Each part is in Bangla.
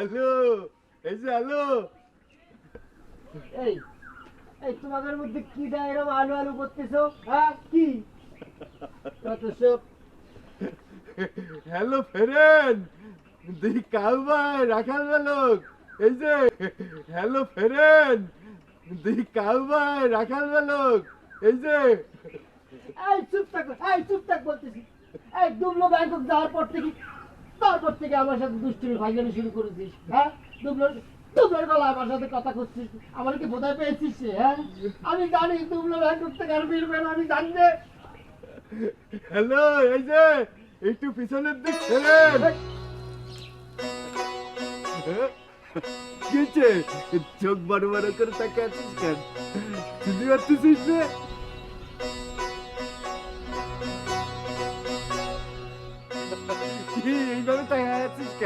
হ্যালো এই যে হ্যালো। এই এই তোমাদের মধ্যে কি দেয় এরকম আলু আলু করতেছো? হ্যাঁ কি? কত সব হ্যালো ফেরেন। দি কাউবাই রাখাল বালক এই যে হ্যালো ফেরেন। দি কাউবাই রাখাল বালক এই যে। এই চুপ থাক এই চুপ থাক বলতেছি। এই ডুবলো ব্যাংকক যাওয়ার পর থেকে তারপর থেকে আমার সাথে দুষ্টুমি ভাইজানি শুরু করেছিস হ্যাঁ? ডুবলো ডুবলোর গলা আমার সাথে কথা করছিস। আমার কি বোধহয় পেয়েছিস হ্যাঁ? আমি জানি ডুবলো ব্যাংকক থেকে আর ফিরবে না, আমি জানি রে। হ্যালো, এই যে, একটু পিছনের দিক ফেরেন কিছে চোখ বড় বড় করে তাকে আছিস কেন? চিনতে পারতেছিস না?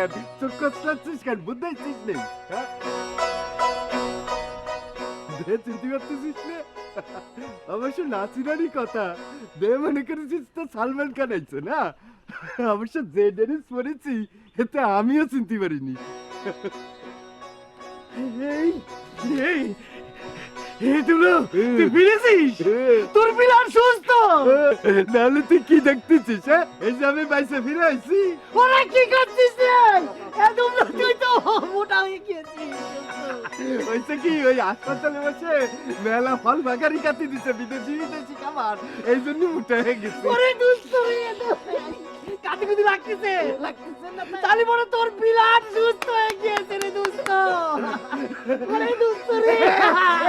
কেন চোখ কচলাচ্ছিস কেন বুঝতে পারছিস নেই হ্যাঁ দে চিনতে পারতেছিস না অবশ্য নাচিনারই কথা দে মনে করেছিস তো সালমান খান আইছে না অবশ্য যে ডেনিস পড়েছি এতে আমিও চিনতে পারিনি এই এই এই তুলো তুই ফিরেছিস তোর সুস্থ নাহলে তুই কি দেখতেছিস হ্যাঁ? এই যে আমি বাইসে ফিরে আইছি। ওরা কি করছিস রে? এ তুই তো মোটা হয়ে গিয়েছিস। হয়েছে কি? ওই হাসপাতালে বসে মেলা ফল বাগারি কাটি দিছে বিদেশি বিদেশি খাবার। এই জন্য মোটা হয়ে গেছে। ওরে দুষ্ট রে কাটি কুটি লাগতেছে। তাহলে মনে তোর বিলাট সুস্থ হয়ে গিয়েছে রে দুষ্ট ওরে দুষ্ট রে।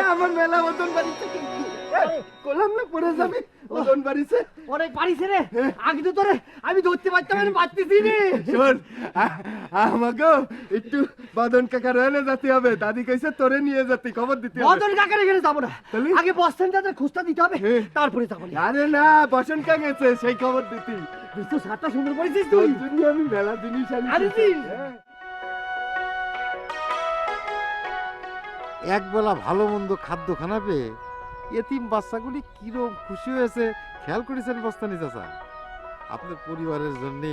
আমার মেলা কিন্তু। এই, করলাম না পড়ে যাবে। ওজন বাড়িছে। ওরে পারিছে রে। আগে তো তোরে আমি ধরতে পারতাম না পারতেছি রে। শোন আ- আমাকেও একটু বাদন কাকা রয়েলে যেতে হবে। দাদি কইছে তোরে নিয়ে যেতে খবর দিতে হবে। বদল কাকার এখানে যাব না। আগে বস্তান দাদা খুঁজতে দিতে হবে। হ্যাঁ। তারপরে যাব আরে না বসন কা গেছে সেই খবর দিতি। তুই সাতটা সুন্দর তুই। আমি মেলা জিনিস আনিছিস? হ্যাঁ। একবেলা ভালো মন্দ খাদ্য খানা পেয়ে এতিম বাচ্চাগুলি কিরম খুশি হয়েছে। খেয়াল করেছেন বস্তানি চাচা? আপনার পরিবারের জন্যে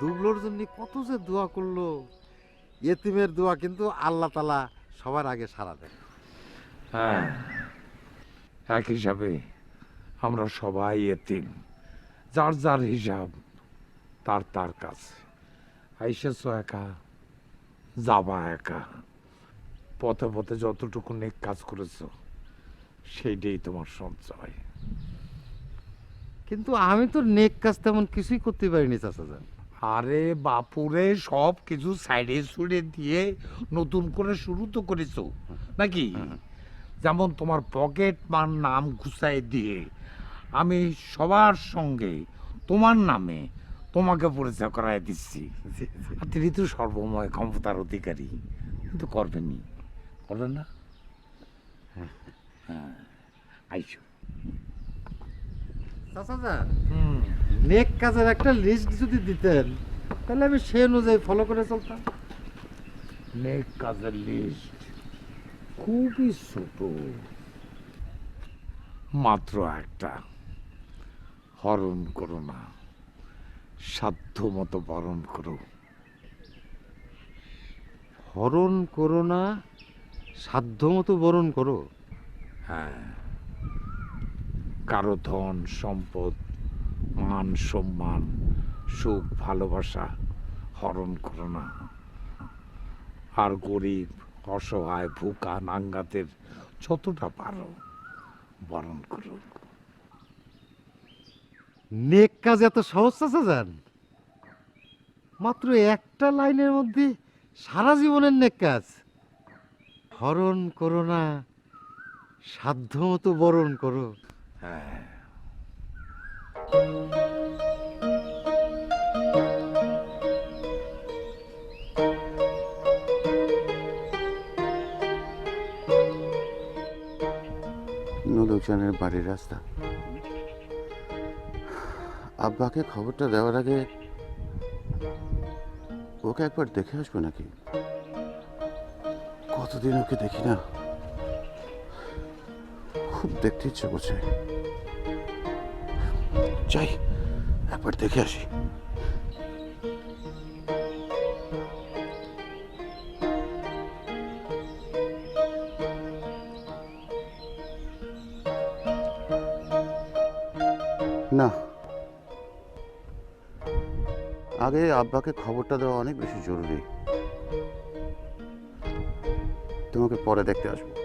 দুবলোর জন্য কত যে দোয়া করল। এতিমের দোয়া কিন্তু আল্লাহ তালা সবার আগে সারা দেয় হ্যাঁ এক হিসাবে আমরা সবাই এতিম। যার যার হিসাব তার তার কাছে আইসেছ একা যাবা একা। পথে পথে যতটুকু নেক কাজ করেছ সেইটাই তোমার সঞ্চয়। কিন্তু আমি তো নেক কাজ তেমন কিছুই করতে পারিনি চাচা যান আরে বাপুরে সব কিছু সাইডে সুড়ে দিয়ে নতুন করে শুরু তো করেছ নাকি? যেমন তোমার পকেট মার নাম ঘুষাই দিয়ে আমি সবার সঙ্গে তোমার নামে তোমাকে পরিচয় করাই দিচ্ছি। তিনি তো সর্বময় ক্ষমতার অধিকারী। কিন্তু করবেনই। করবেন না? হ্যাঁ। আইসো। যান হুম। নেক কাজের একটা লিস্ট যদি দিতেন তাহলে আমি সে অনুযায়ী ফলো করে চলতাম। নেক কাজের লিস্ট খুবই ছোট। মাত্র একটা। হরণ করো না সাধ্য মতো বরণ করো। হরণ করো না সাধ্য মতো বরণ করো। হ্যাঁ কারও ধন, সম্পদ, মান, সম্মান, সুখ, ভালোবাসা হরণ করো না। আর গরিব, অসহায়, ভুকা, নাঙ্গাতের যতটা পারো বরণ করো। নেক কাজ এত সহজ, চাচা যান। মাত্র একটা লাইনের মধ্যে সারা জীবনের নেক কাজ। হরণ করো না, সাধ্য মতো বরণ করো। হ্যাঁ। বাড়ির রাস্তা। আব্বাকে খবরটা দেওয়ার আগে ওকে একবার দেখে আসব নাকি? কতদিন ওকে দেখি না? খুব দেখতে ইচ্ছে করছে। যাই, একবার দেখে আসি। না। আগে আব্বাকে খবরটা দেওয়া অনেক বেশি জরুরি। তোমাকে পরে দেখতে আসব।